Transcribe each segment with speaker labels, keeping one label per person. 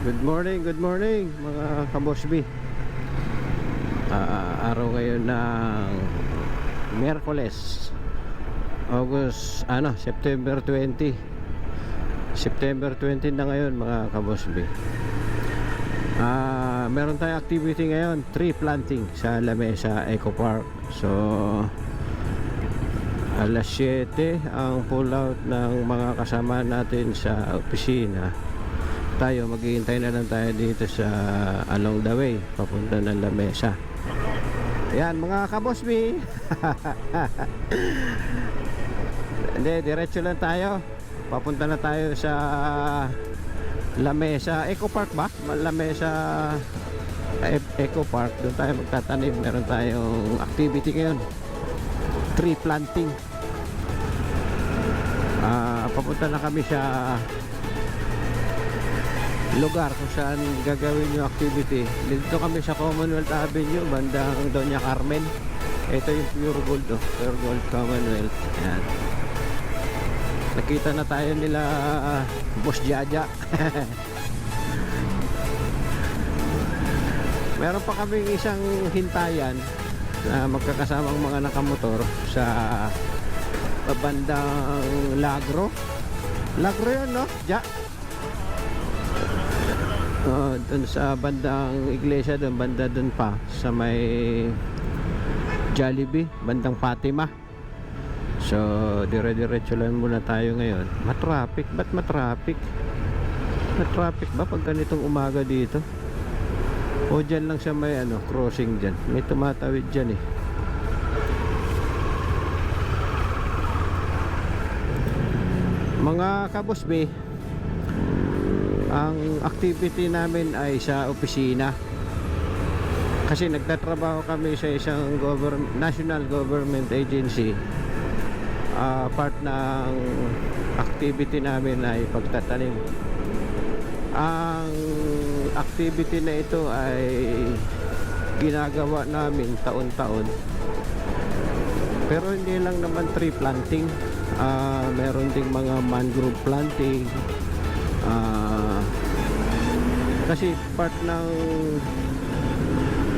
Speaker 1: Good morning, good morning mga kabosbi Ah, Araw ngayon ng Merkoles August, ano, September 20 September 20 na ngayon mga kabosbi Ah, meron tayong activity ngayon, tree planting sa Lamesa Eco Park. So alas 7 ang pull ng mga kasama natin sa opisina. Tayo maghihintay na lang tayo dito sa along the way papunta ng Lamesa. Yan mga kabosbi. Hindi, diretso lang tayo. Papunta na tayo sa Lamesa Eco Park ba? Lamesa E- Eco Park. Doon tayo magtatanim. Meron tayong activity ngayon. Tree planting. Ah, papunta na kami sa lugar kung saan gagawin yung activity. Dito kami sa Commonwealth Avenue, bandang Doña Carmen. Ito yung Pure Gold, oh. Pure Gold Commonwealth. Yan. Nakita na tayo nila ah, Boss Jaja. Meron pa kaming isang hintayan na magkakasamang mga nakamotor sa bandang Lagro. Lagro yun, no? Ja. Uh, dun sa bandang iglesia dun, banda dun pa sa may Jollibee, bandang Fatima. So, dire-diretso lang muna tayo ngayon. Matraffic, ba't matraffic? Matraffic ba pag ganitong umaga dito? O dyan lang siya may ano, crossing dyan. May tumatawid dyan eh. Mga kabusbe, ang activity namin ay sa opisina. Kasi nagtatrabaho kami sa isang govern national government agency. Ah, part ng activity namin ay pagtatanim. Ang activity na ito ay ginagawa namin taon-taon. Pero hindi lang naman tree planting. Ah, meron ding mga mangrove planting. Ah, kasi part ng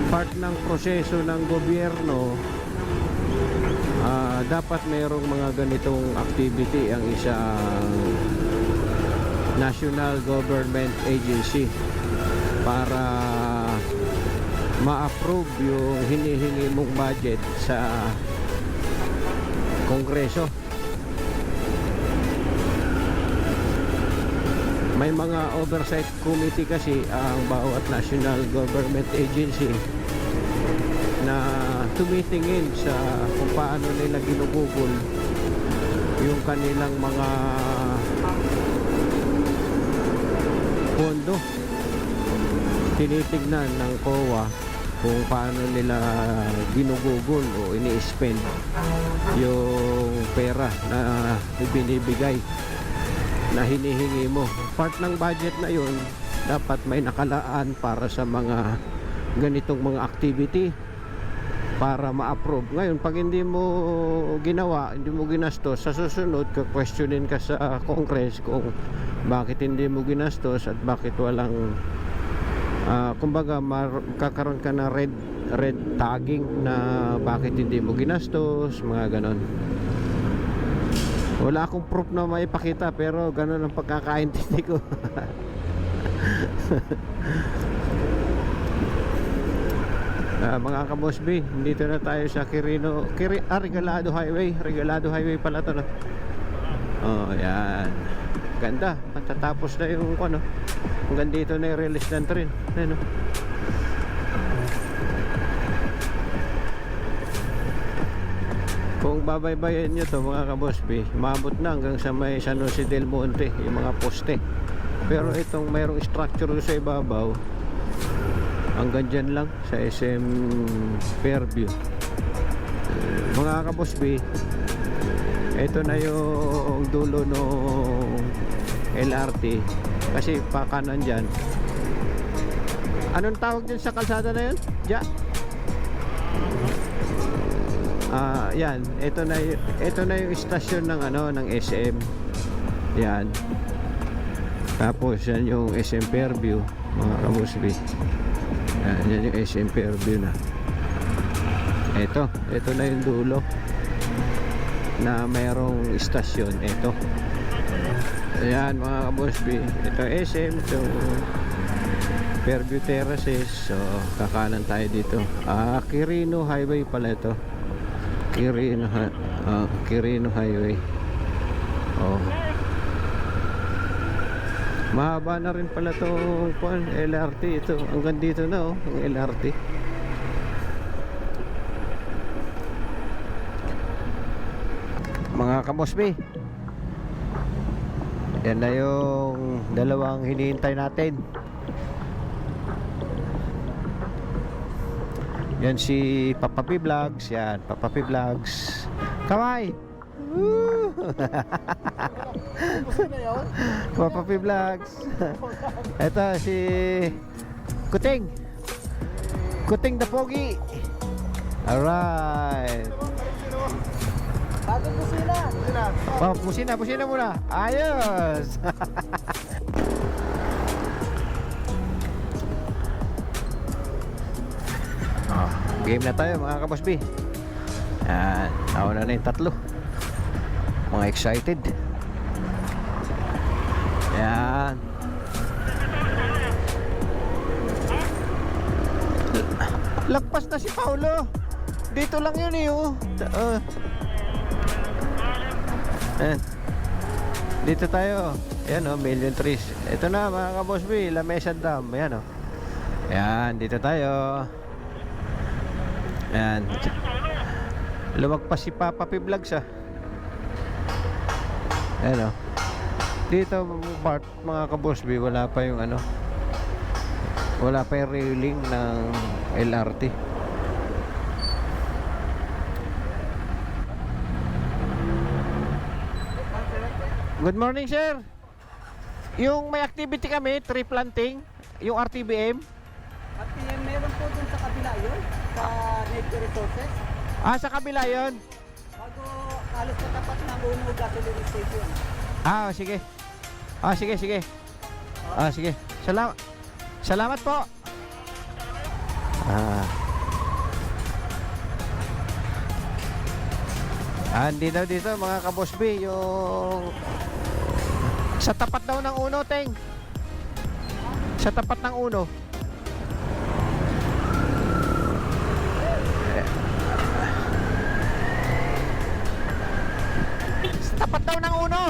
Speaker 1: part ng proseso ng gobyerno ah, dapat mayroong mga ganitong activity ang isang national government agency para ma-approve yung hinihingi mong budget sa kongreso may mga oversight committee kasi ang bawat national government agency na tumitingin sa kung paano nila ginugugol yung kanilang mga pondo. Tinitignan ng COA kung paano nila ginugugol o ini-spend yung pera na ibinibigay na hinihingi mo. Part ng budget na yun dapat may nakalaan para sa mga ganitong mga activity para ma-approve. Ngayon pag hindi mo ginawa hindi mo ginastos sa susunod ka-questionin ka sa congress kung bakit hindi mo ginastos at bakit walang ah, kumbaga kakaroon ka na red red tagging na bakit hindi mo ginastos mga ganon wala akong proof na maipakita pero ganun ang pagkakaintindi ko Ah, mga kabosby, dito na tayo sa Quirino, Kiri, ah, Regalado Highway. Regalado Highway pala to, no? Oh, yan. Ganda. Matatapos na yung, ano, hanggang dito na yung release ng train. Ayan, babaybayan nyo to mga kabosby, maabot na hanggang sa may San Jose del Monte, yung mga poste. Pero itong mayroong structure sa ibabaw, hanggang dyan lang sa SM Fairview mga kabosby ito na yung dulo ng LRT kasi pakanan dyan anong tawag dyan sa kalsada na yun? Ja? Ah yan ito na ito na yung istasyon ng ano ng SM yan Tapos yan yung SM Fairview, mga kabusbi. Yan, yan yung SM Fairview na. Ito, ito na yung dulo na mayroong istasyon. Ito. Ayan mga kabusbi. Ito SM, ito Fairview Terraces. So, kakanan tayo dito. Ah, Quirino Highway pala ito. Quirino, Hi- ah, Quirino Highway. Oh. Mahaba na rin pala to kuan LRT ito. Hanggang dito na oh, ang LRT. Mga kamosbi. Yan na yung dalawang hinihintay natin. Yan si Papa P Vlogs, yan, Papa P Vlogs. Kaway. Woo! Papa P Vlogs. Ito si Kuting. Kuting the Pogi. Alright.
Speaker 2: Bagong kusina.
Speaker 1: Oh, pusina, pusina muna. Ayos. game na tayo mga kabosbi. Yan, nauna na yung tatlo. Mga excited. Yan. Lagpas na si Paulo. Dito lang yun eh. Oh. Uh. Dito tayo. Ayan oh, million trees. Ito na mga kabosby, La Mesa Dam. Ayan oh. Ayan, dito tayo. Ayan. Lumagpas si Papa P Vlogs ah. Ayan oh. Dito part mga kabosby, wala pa yung ano. Wala pa yung railing ng LRT. Good morning, sir. Yung may activity kami, tree planting, yung RTBM.
Speaker 2: Eh, meron po dun sa kabila yun, sa Resources.
Speaker 1: Ah, sa kabila yon.
Speaker 2: Bago halos sa tapat ng Uno Gasoline Station.
Speaker 1: Ah, sige. Ah, sige, sige. Ah, sige. Salamat. Salamat po. Ah. Andi daw dito mga kabosbi yung sa tapat daw ng uno, Teng. Sa tapat ng uno. Tapat daw ng uno.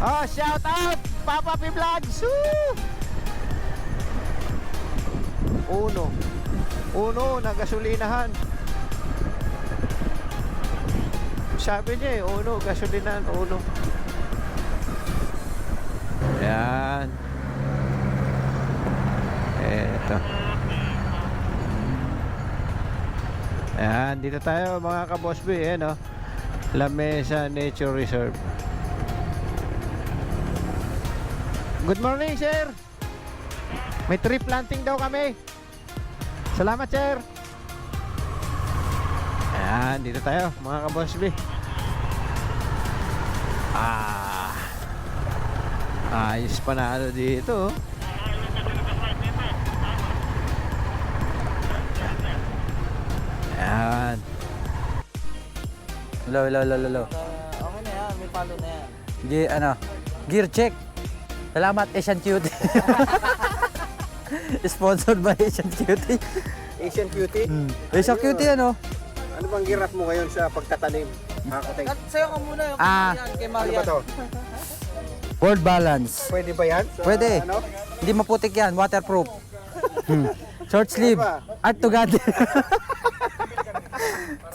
Speaker 1: Oh, shout out Papa P Vlogs. Uno. Uno na gasolinahan. Sabi niya eh, uno, gasolinahan, uno. Yan. Eto. Yan, dito tayo mga kabosby, eh, no? La Mesa Nature Reserve. Good morning, sir. May tree planting daw kami. Salamat, sir. Ayan, dito tayo, mga kabosby. Ah. Ayos pa na ano dito. oh.
Speaker 3: Hello, hello, hello, hello.
Speaker 2: Uh, okay na yan, may palo na yan.
Speaker 3: Gi, ano, gear check. Salamat, Asian Cutie. Sponsored by Asian Cutie.
Speaker 1: Asian Beauty,
Speaker 3: Asian Cutie, ano?
Speaker 1: ano bang girap mo ngayon sa pagtatanim? Kakoteng.
Speaker 2: At sayo ka muna yung
Speaker 3: Ah.
Speaker 2: yan, kay
Speaker 1: Ano
Speaker 2: Marian.
Speaker 1: ba to?
Speaker 3: World balance.
Speaker 1: Pwede ba yan? Sa,
Speaker 3: Pwede.
Speaker 1: Ano?
Speaker 3: Hindi maputik yan, waterproof. Hmm. Short sleeve.
Speaker 1: Ano
Speaker 3: Art to God.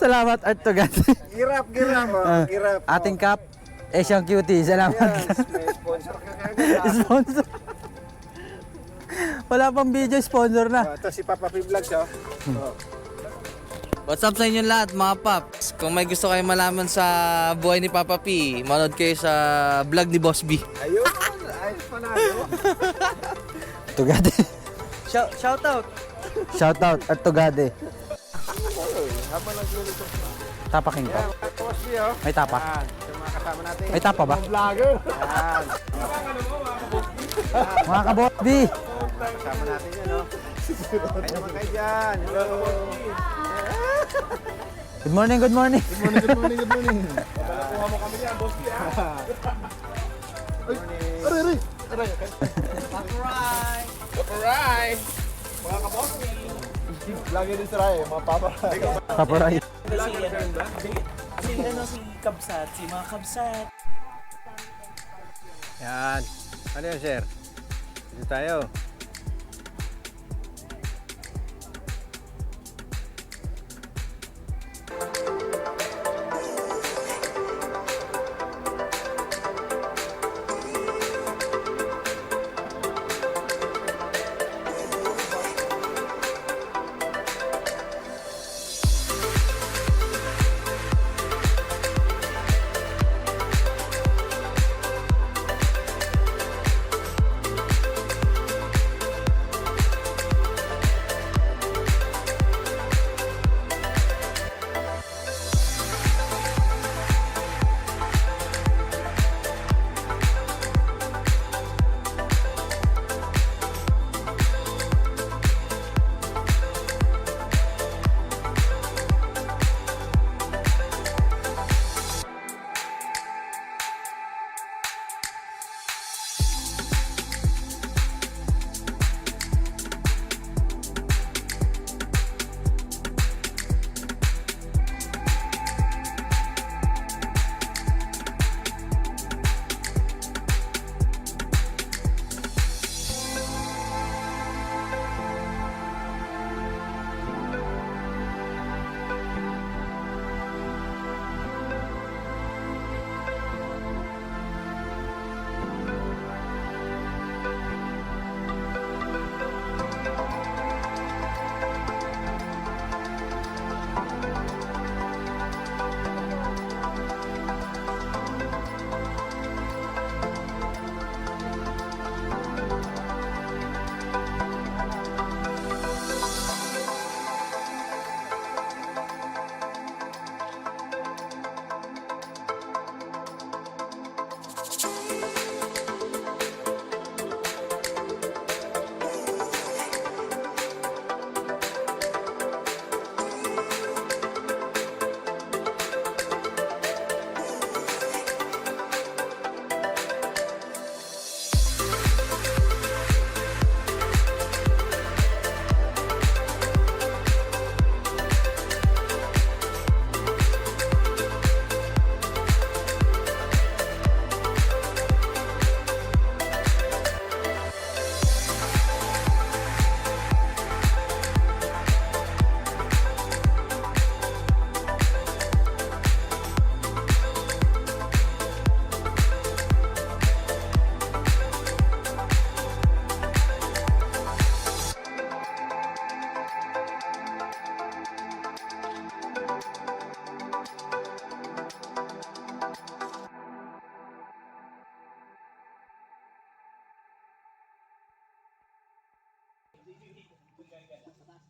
Speaker 3: Salamat, Art to God.
Speaker 1: Girap, girap. Oh.
Speaker 3: Ah,
Speaker 1: girap. oh.
Speaker 3: Ating cup, Asian Cutie. Salamat.
Speaker 1: Yes, may sponsor ka kagad. ah.
Speaker 3: sponsor. Wala pang video, sponsor na.
Speaker 1: Oh, Ito si Papa P Vlogs, oh. oh.
Speaker 4: What's up sa inyo lahat mga paps? Kung may gusto kayong malaman sa buhay ni Papa P, manood kayo sa vlog ni Boss B.
Speaker 1: Ayun, ayos pa na.
Speaker 3: To God.
Speaker 2: Shout, shout out.
Speaker 3: Shout out, Art to God.
Speaker 1: Habang nagluluto. Yan, mga kabosby, oh.
Speaker 3: May tapa.
Speaker 1: Yan, sa mga kasama natin.
Speaker 3: May tapa ba?
Speaker 1: Mga vlogger. Yan.
Speaker 3: Mga kabot B.
Speaker 1: Kasama natin yan, no? Ay naman kayo dyan. Hello.
Speaker 3: Good morning, good morning.
Speaker 5: Good morning, good morning, good morning.
Speaker 1: Kuha mo kami dyan, boss Lee, ha?
Speaker 5: Aray, aray.
Speaker 4: Alright!
Speaker 1: Alright! Mga kaboss
Speaker 5: Lagi din sila eh, mga papa.
Speaker 3: Paparay.
Speaker 4: Si ano si Kabsat, si mga Kabsat.
Speaker 1: Yan. Ano yan, sir? Dito tayo.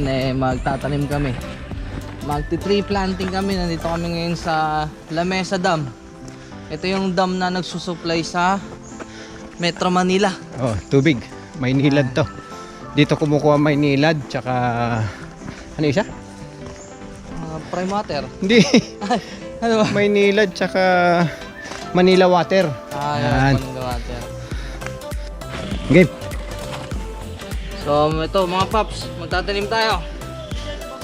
Speaker 4: Ngayon eh, magtatanim kami. Magti-tree planting kami. Nandito kami ngayon sa La Mesa Dam. Ito yung dam na nagsusupply sa Metro Manila.
Speaker 1: Oh, tubig. May nilad to. Dito kumukuha may nilad, tsaka... Ano isa?
Speaker 4: Uh, prime water.
Speaker 1: Hindi.
Speaker 4: Ano ba?
Speaker 1: may nilad, tsaka... Manila water.
Speaker 4: Ah,
Speaker 1: yan.
Speaker 4: Manila water.
Speaker 1: Game.
Speaker 4: So, ito mga paps, magtatanim tayo.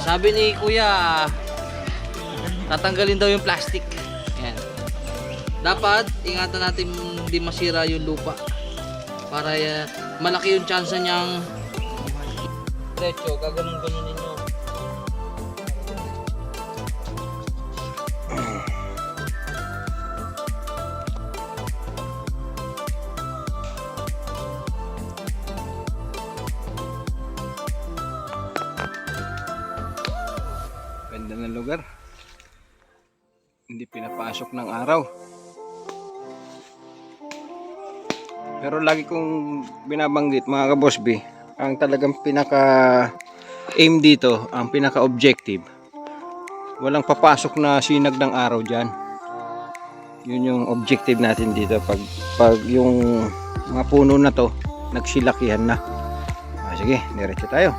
Speaker 4: Sabi ni Kuya, tatanggalin daw yung plastic. Yan. Dapat, ingatan natin hindi masira yung lupa. Para eh, malaki yung chance niyang Diretso, gaganon-ganon
Speaker 1: lugar. Hindi pinapasok ng araw. Pero lagi kong binabanggit mga kabos B, ang talagang pinaka aim dito, ang pinaka objective, walang papasok na sinag ng araw dyan. Yun yung objective natin dito pag, pag yung mga puno na to nagsilakihan na. Ah, sige, diretso tayo.